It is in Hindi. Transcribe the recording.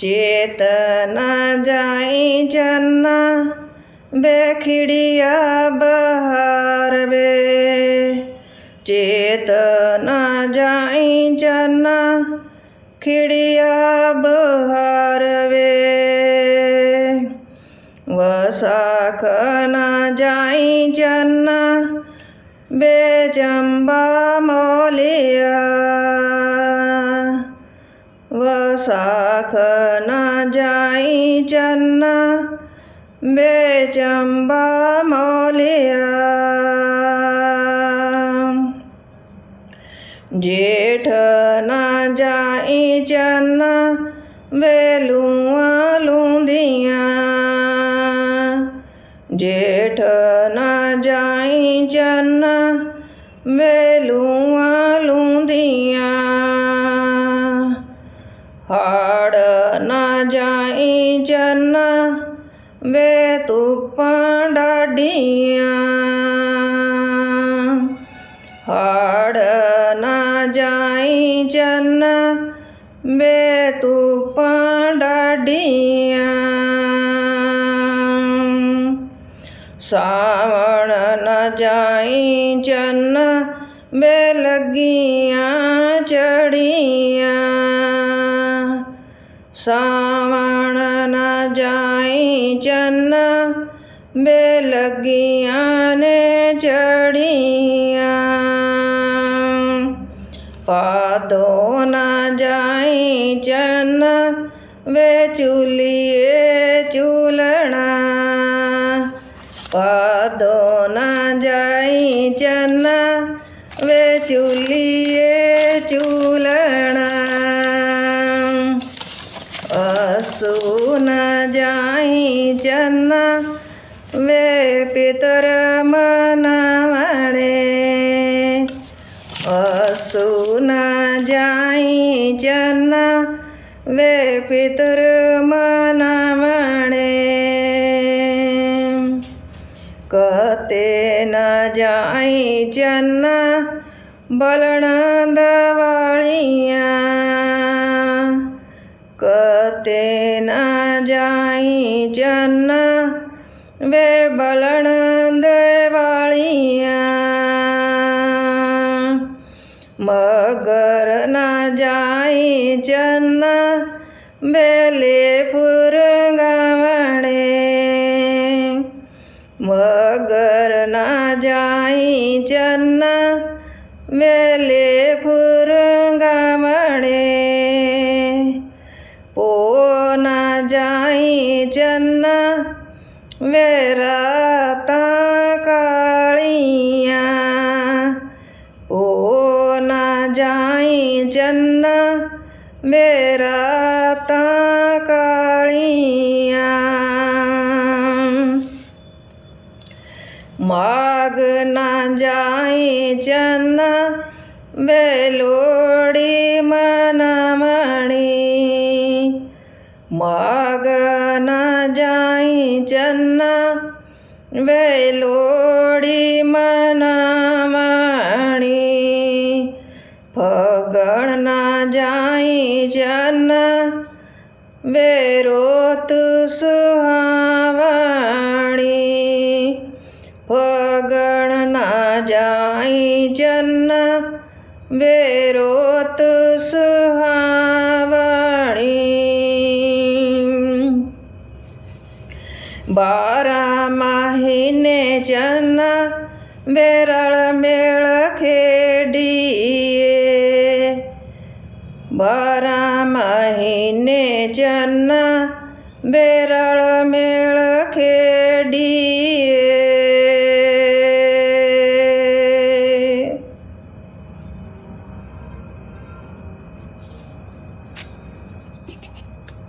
चेतना जाई जन्ना बेखिड़िया बहार बे। चेतना जाई जन्ना, खिड़िया बहार वे वसाखना जाई जन्ना बेचंबा मौलिया। મોલિયા વસાખના જાઈ જન બે ચંબા મોલિયા જેઠના જાઈ જન વેલુઆ લુંદિયા જેઠના જાઈ જન વેલુઆ हाड़ न जाई जन, वे तुपां डाडियाँ। हाड़ न जाई जन, वे तुपां डाडियाँ। सावण न जाई जन, वे लगियाँ चढ़िया। सावण न जाई चन बेलगिया ने चढ़िया। पादो न जाई चन वे चूलिए चूलना। पादो न जाई चन वे चूली सो न जाई चन्ना वे पितर मन मणे असो न जाई चन्ना वे पितर मन मणे कते न जाई चन्ना बलण दवाड़िया कते न जाई चन वे बलण देवालिया मगर न जाई चन बेले फुर गावणे मगर न जाई चन माता कालिया ओ न जाई जन्ना, मेरा ता कालिया माग न जाई जन्ना बेलोड़ी मनमणी। माग न जाई जन्ना વેલોડી મનામણી ફગણના જાઈ જન વેરોત સુહાવણી ફગણના જાઈ જન વેરોત બેરળ મેળ ખેડીએ બારા મહિને જન બેરળ મેળ ખેડીએ